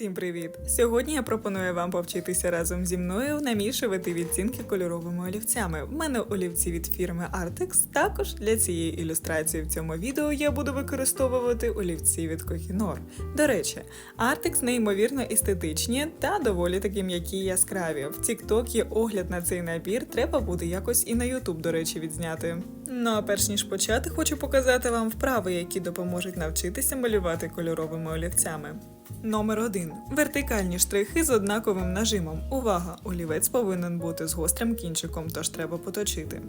Всім привіт! Сьогодні я пропоную вам повчитися разом зі мною намішувати відтінки кольоровими олівцями. В мене олівці від фірми Artex. Також для цієї ілюстрації в цьому відео я буду використовувати олівці від Kohinoor. До речі, Artex неймовірно естетичні та доволі таки м'які яскраві. В TikTok є огляд на цей набір, треба буде якось і на YouTube, до речі, відзняти. Ну а перш ніж почати, хочу показати вам вправи, які допоможуть навчитися малювати кольоровими олівцями. Номер 1. Вертикальні штрихи з однаковим нажимом. Увага! Олівець повинен бути з гострим кінчиком, тож треба поточити.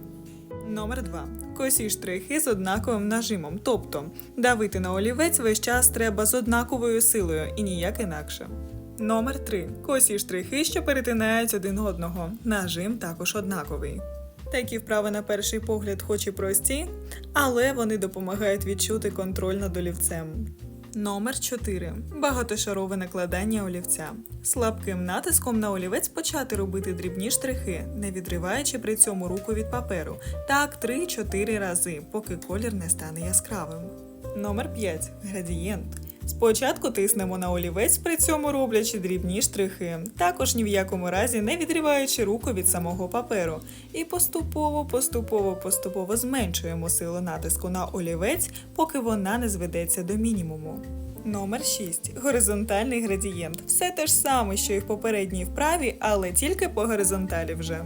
Номер 2. Косі штрихи з однаковим нажимом. Тобто давити на олівець весь час треба з однаковою силою і ніяк інакше. Номер 3. Косі штрихи, що перетинають один одного. Нажим також однаковий. Такі вправи на перший погляд, хоч і прості, але вони допомагають відчути контроль над олівцем. Номер 4. Багатошарове накладання олівця. Слабким натиском на олівець почати робити дрібні штрихи, не відриваючи при цьому руку від паперу. Так 3-4 рази, поки колір не стане яскравим. Номер 5. Градієнт. Спочатку тиснемо на олівець, при цьому роблячи дрібні штрихи, також ні в якому разі не відриваючи руку від самого паперу. І поступово, поступово, поступово зменшуємо силу натиску на олівець, поки вона не зведеться до мінімуму. Номер 6. Горизонтальний градієнт. Все те ж саме, що і в попередній вправі, але тільки по горизонталі вже.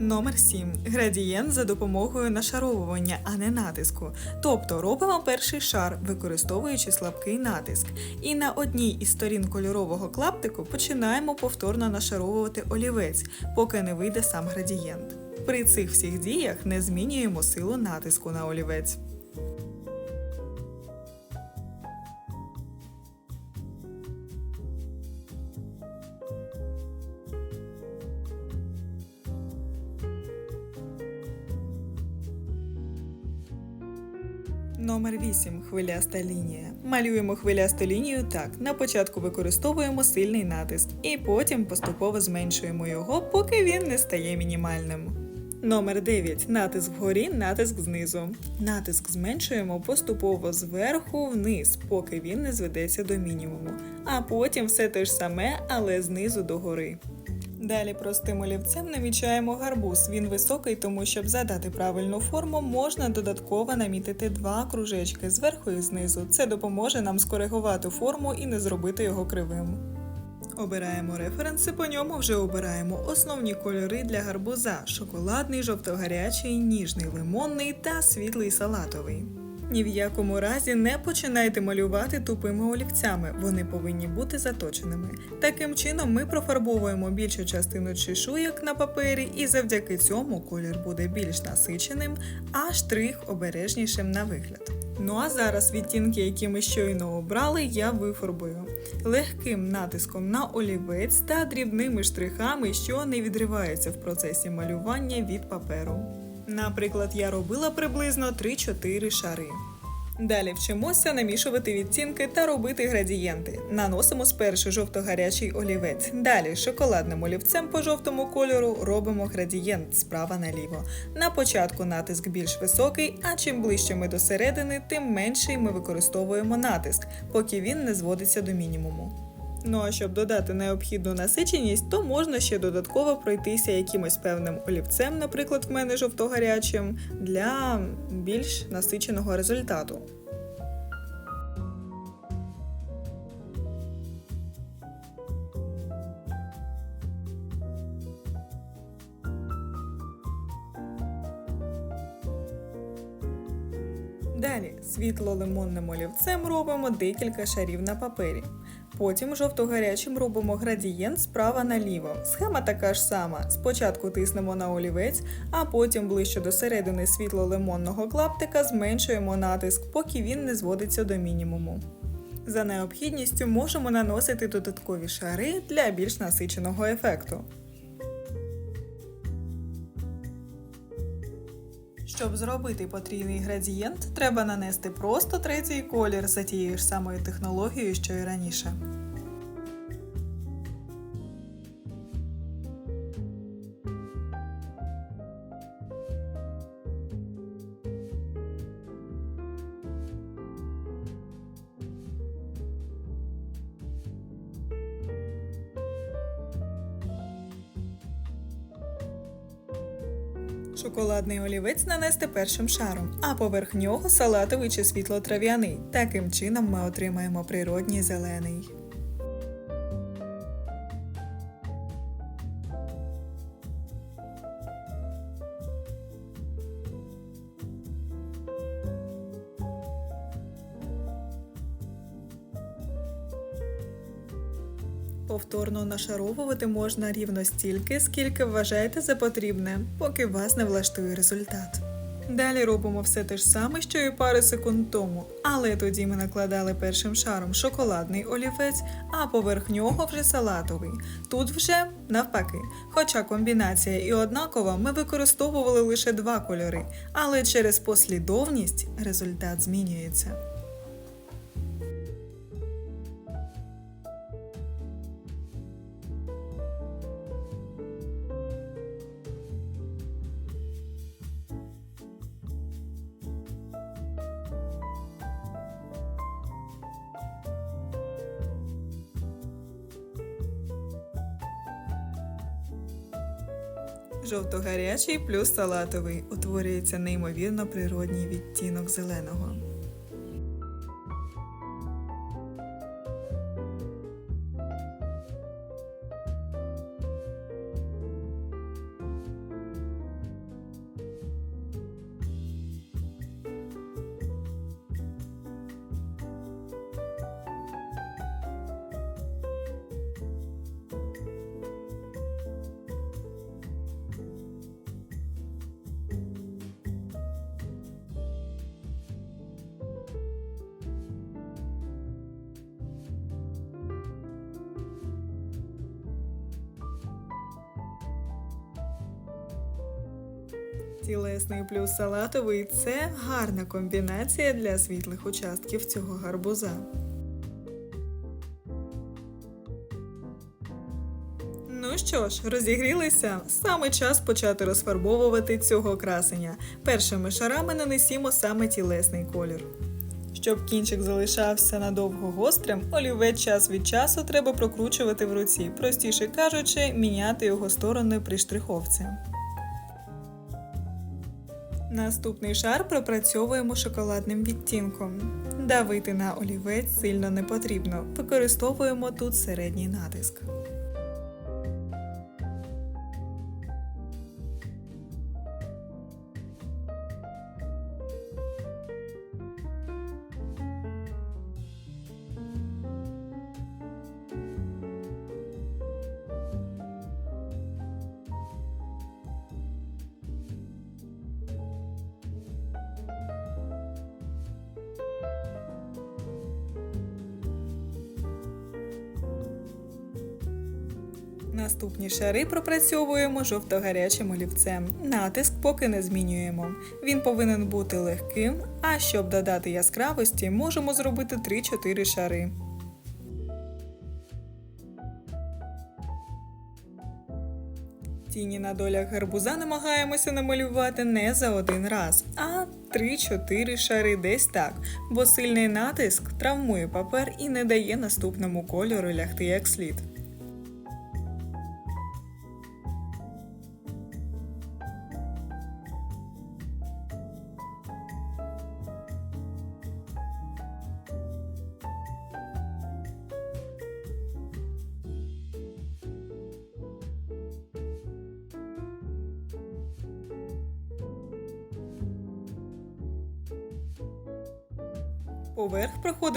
Номер 7. Градієнт за допомогою нашаровування, а не натиску. Тобто робимо перший шар, використовуючи слабкий натиск. І на одній із сторін кольорового клаптику починаємо повторно нашаровувати олівець, поки не вийде сам градієнт. При цих всіх діях не змінюємо силу натиску на олівець. 8. Хвиляста лінія. Малюємо хвилясту лінію так. На початку використовуємо сильний натиск і потім поступово зменшуємо його, поки він не стає мінімальним. Номер 9. Натиск вгорі, натиск знизу. Натиск зменшуємо поступово зверху вниз, поки він не зведеться до мінімуму. А потім все те ж саме, але знизу до гори. Далі простим олівцем намічаємо гарбуз. Він високий, тому щоб задати правильну форму, можна додатково намітити два кружечки зверху і знизу. Це допоможе нам скоригувати форму і не зробити його кривим. Обираємо референси, по ньому вже обираємо основні кольори для гарбуза: шоколадний, жовто-гарячий, ніжний лимонний та світлий салатовий. Ні в якому разі не починайте малювати тупими олівцями, вони повинні бути заточеними. Таким чином ми профарбовуємо більшу частину чешуйок на папері, і завдяки цьому колір буде більш насиченим, а штрих обережнішим на вигляд. Ну а зараз відтінки, які ми щойно обрали, я вифарбую легким натиском на олівець та дрібними штрихами, що не відриваються в процесі малювання від паперу. Наприклад, я робила приблизно 3-4 шари. Далі вчимося намішувати відтінки та робити градієнти. Наносимо спершу жовто-гарячий олівець. Далі шоколадним олівцем по жовтому кольору робимо градієнт справа наліво. На початку натиск більш високий, а чим ближче ми до середини, тим менший ми використовуємо натиск, поки він не зводиться до мінімуму. Ну а щоб додати необхідну насиченість, то можна ще додатково пройтися якимось певним олівцем, наприклад, в мене жовто-гарячим, для більш насиченого результату. Далі світло-лимонним олівцем робимо декілька шарів на папері. Потім жовто-гарячим робимо градієнт справа наліво. Схема така ж сама. Спочатку тиснемо на олівець, а потім ближче до середини світло-лимонного клаптика зменшуємо натиск, поки він не зводиться до мінімуму. За необхідністю можемо наносити додаткові шари для більш насиченого ефекту. Щоб зробити потрійний градієнт, треба нанести просто третій колір за тією ж самою технологією, що і раніше. Шоколадний олівець нанести першим шаром, а поверх нього салатовий чи світло-трав'яний. Таким чином ми отримаємо природній зелений. Нашаровувати можна рівно стільки, скільки вважаєте за потрібне, поки вас не влаштує результат. Далі робимо все те ж саме, що і пару секунд тому, але тоді ми накладали першим шаром шоколадний олівець, а поверх нього вже салатовий. Тут вже навпаки. Хоча комбінація і однакова, ми використовували лише два кольори, але через послідовність результат змінюється. Жовто-гарячий плюс салатовий утворюється неймовірно природній відтінок зеленого. Тілесний плюс салатовий це гарна комбінація для світлих участків цього гарбуза. Ну що ж, розігрілися? Саме час почати розфарбовувати цього красення. Першими шарами нанесімо саме тілесний колір. Щоб кінчик залишався надовго гострим, олівець час від часу треба прокручувати в руці, простіше кажучи, міняти його сторони при штриховці. Наступний шар пропрацьовуємо шоколадним відтінком. Давити на олівець сильно не потрібно. Використовуємо тут середній натиск. Наступні шари пропрацьовуємо жовто-гарячим олівцем. Натиск поки не змінюємо. Він повинен бути легким, а щоб додати яскравості, можемо зробити 3-4 шари. Тіні на долях гарбуза намагаємося намалювати не за один раз, а 3-4 шари десь так, бо сильний натиск травмує папер і не дає наступному кольору лягти як слід.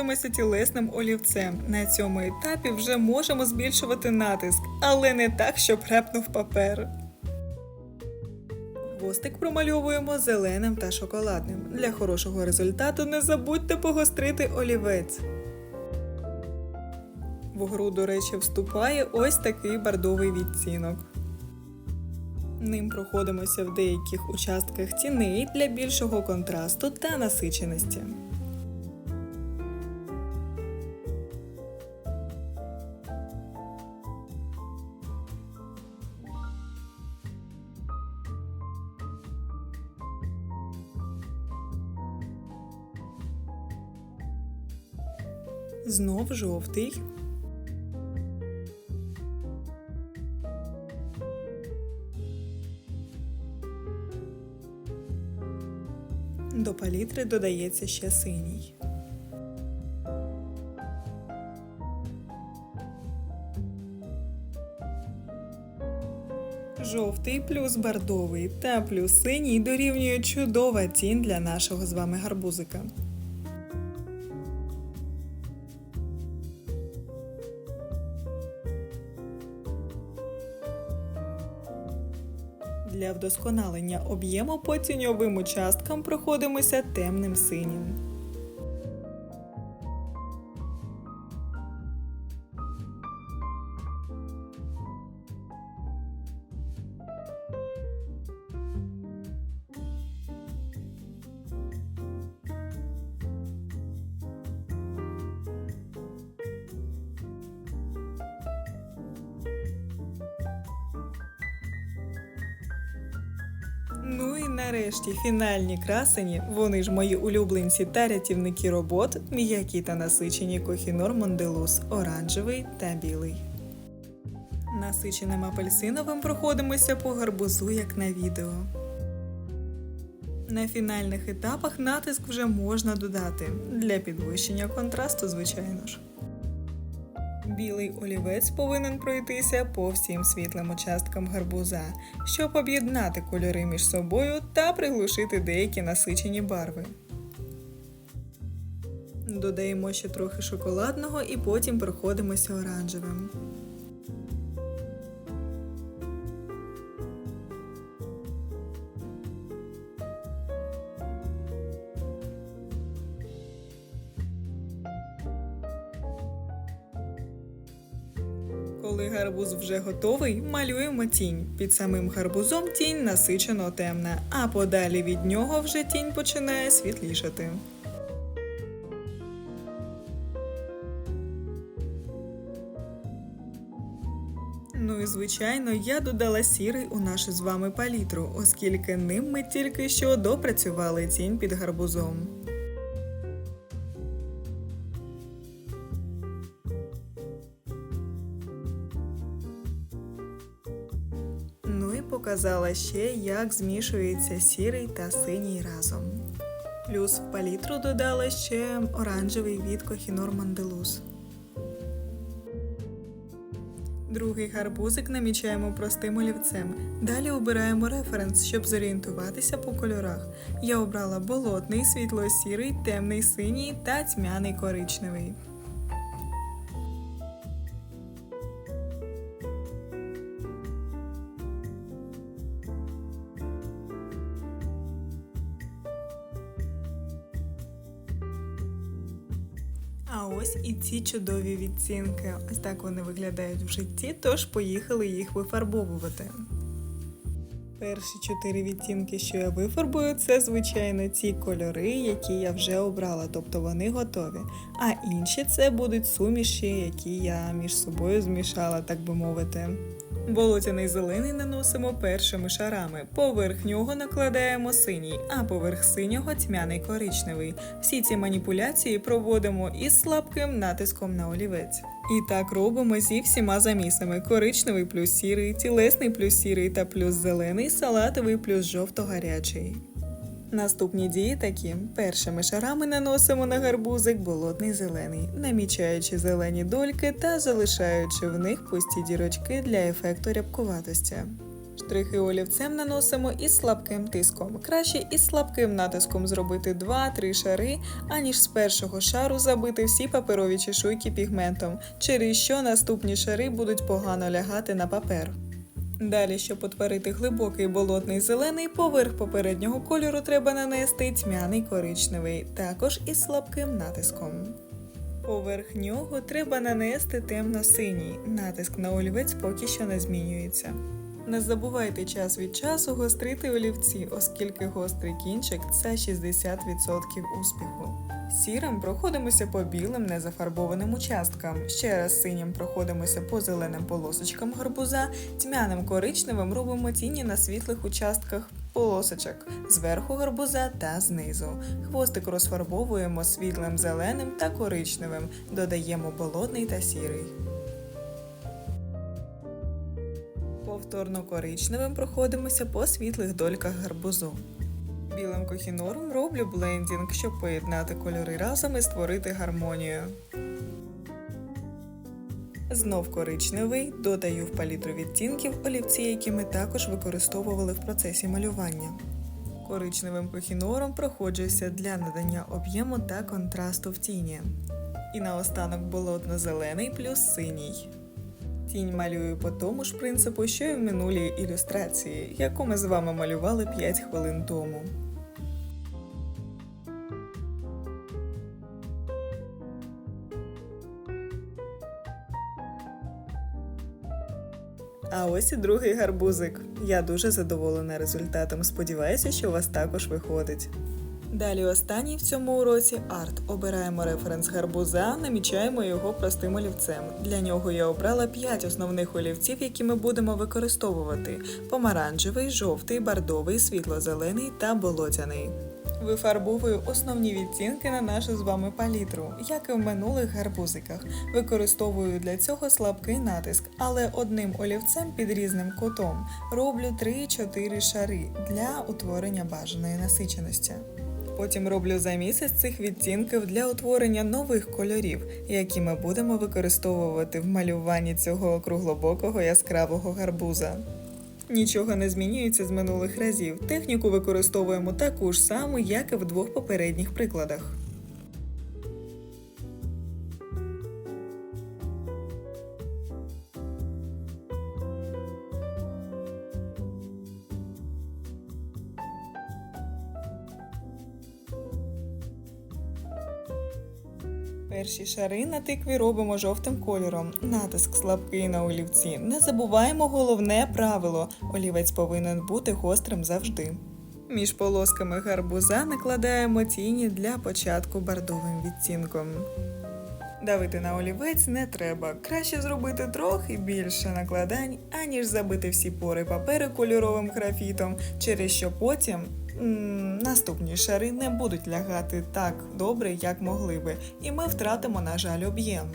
Поверх тілесним олівцем. На цьому етапі вже можемо збільшувати натиск, але не так, щоб репнув папер. Хвостик промальовуємо зеленим та шоколадним. Для хорошого результату не забудьте погострити олівець. В гру, до речі, вступає ось такий бардовий відтінок. Ним проходимося в деяких участках тіней для більшого контрасту та насиченості. Знов жовтий. До палітри додається ще синій. Жовтий плюс бордовий та плюс синій дорівнює чудова тінь для нашого з вами гарбузика. Для вдосконалення об'єму по тіньовим участкам проходимося темним синім. Ну і нарешті фінальні красені, вони ж мої улюбленці та рятівники робот, м'які та насичені кохінор Монделус, оранжевий та білий. Насиченим апельсиновим проходимося по гарбузу, як на відео. На фінальних етапах натиск вже можна додати для підвищення контрасту, звичайно ж. Білий олівець повинен пройтися по всім світлим участкам гарбуза, щоб об'єднати кольори між собою та приглушити деякі насичені барви. Додаємо ще трохи шоколадного і потім проходимося оранжевим. Гарбуз вже готовий, малюємо тінь. Під самим гарбузом тінь насичено темна, а подалі від нього вже тінь починає світлішати. Ну і звичайно, я додала сірий у нашу з вами палітру, оскільки ним ми тільки що допрацювали тінь під гарбузом. Показала ще, як змішується сірий та синій разом. Плюс в палітру додала ще оранжевий від Кохінор Манделус. Другий гарбузик намічаємо простим олівцем. Далі обираємо референс, щоб зорієнтуватися по кольорах. Я обрала болотний, світло-сірий, темний синій та тьмяний коричневий. Ці чудові відцінки. Ось так вони виглядають в житті, тож поїхали їх вифарбовувати. Перші чотири відтінки, що я вифарбую, це звичайно ті кольори, які я вже обрала, тобто вони готові. А інші це будуть суміші, які я між собою змішала, так би мовити. Болотяний зелений наносимо першими шарами. Поверх нього накладаємо синій, а поверх синього тьмяний коричневий. Всі ці маніпуляції проводимо із слабким натиском на олівець. І так робимо зі всіма замісами: коричневий плюс сірий, тілесний плюс сірий та плюс зелений, салатовий плюс жовто-гарячий. Наступні дії такі: першими шарами наносимо на гарбузик болотний зелений, намічаючи зелені дольки та залишаючи в них пусті дірочки для ефекту рябкуватості. Штрихи олівцем наносимо із слабким тиском. Краще із слабким натиском зробити 2-3 шари, аніж з першого шару забити всі паперові чешуйки пігментом, через що наступні шари будуть погано лягати на папер. Далі, щоб утворити глибокий болотний зелений, поверх попереднього кольору треба нанести тьмяний коричневий, також із слабким натиском. Поверх нього треба нанести темно-синій. Натиск на олівець поки що не змінюється. Не забувайте час від часу гострити олівці, оскільки гострий кінчик це 60% успіху. Сірим проходимося по білим незафарбованим участкам. Ще раз синім проходимося по зеленим полосочкам гарбуза, тьмяним коричневим робимо тіні на світлих участках полосочок зверху гарбуза та знизу. Хвостик розфарбовуємо світлим зеленим та коричневим, додаємо болотний та сірий. Повторно коричневим проходимося по світлих дольках гарбузу. Білим кохінором роблю блендінг, щоб поєднати кольори разом і створити гармонію. Знов коричневий, додаю в палітру відтінків олівці, які ми також використовували в процесі малювання. Коричневим кохінором проходжуся для надання об'єму та контрасту в тіні. І наостанок болотно-зелений плюс синій. Тінь малюю по тому ж принципу, що й в минулій ілюстрації, яку ми з вами малювали 5 хвилин тому. А ось і другий гарбузик. Я дуже задоволена результатом. Сподіваюся, що у вас також виходить. Далі останній в цьому уроці арт. Обираємо референс гарбуза, намічаємо його простим олівцем. Для нього я обрала 5 основних олівців, які ми будемо використовувати: помаранчевий, жовтий, бордовий, світло-зелений та болотяний. Вифарбовую основні відтінки на нашу з вами палітру, як і в минулих гарбузиках. Використовую для цього слабкий натиск, але одним олівцем під різним кутом роблю 3-4 шари для утворення бажаної насиченості. Потім роблю за місяць цих відтінків для утворення нових кольорів, які ми будемо використовувати в малюванні цього круглобокого яскравого гарбуза. Нічого не змінюється з минулих разів. Техніку використовуємо таку ж саму, як і в двох попередніх прикладах. Шари на тикві робимо жовтим кольором. Натиск слабкий на олівці. Не забуваємо головне правило: олівець повинен бути гострим завжди. Між полосками гарбуза накладаємо тіні для початку бордовим відтінком. Давити на олівець не треба. Краще зробити трохи більше накладань, аніж забити всі пори паперу кольоровим графітом, через що потім наступні шари не будуть лягати так добре, як могли би, і ми втратимо, на жаль, об'єм.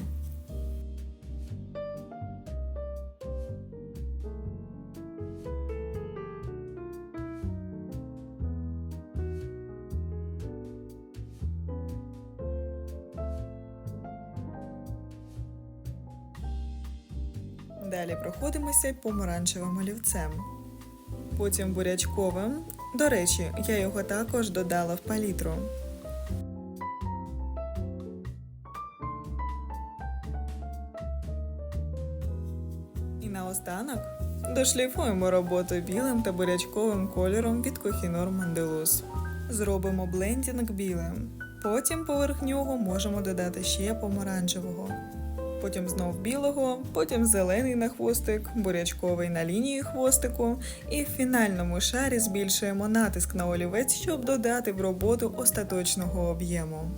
Далі проходимося помаранчевим олівцем. Потім бурячковим. До речі, я його також додала в палітру. І наостанок дошліфуємо роботу білим та бурячковим кольором від Kohinoor Mandelus. Зробимо блендінг білим. Потім поверх нього можемо додати ще помаранчевого. Потім знов білого, потім зелений на хвостик, бурячковий на лінії хвостику. І в фінальному шарі збільшуємо натиск на олівець, щоб додати в роботу остаточного об'єму.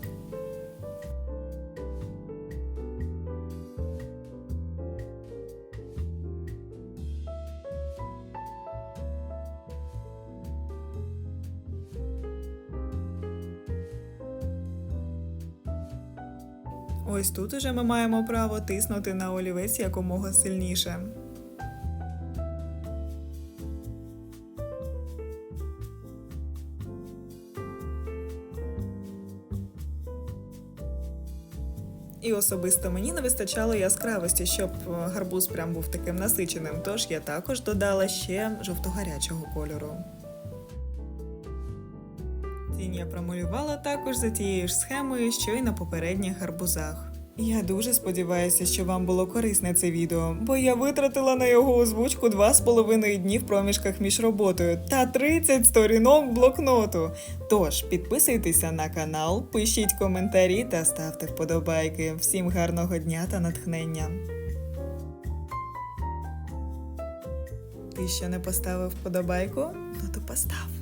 Ось тут уже ми маємо право тиснути на олівець якомога сильніше. І особисто мені не вистачало яскравості, щоб е, гарбуз прям був таким насиченим, тож я також додала ще жовто-гарячого кольору. Тінь я промалювала також за тією ж схемою, що й на попередніх гарбузах. Я дуже сподіваюся, що вам було корисне це відео, бо я витратила на його озвучку два з половиною дні в проміжках між роботою та 30 сторінок блокноту. Тож підписуйтеся на канал, пишіть коментарі та ставте вподобайки. Всім гарного дня та натхнення. Ти ще не поставив вподобайку? Ну то постав.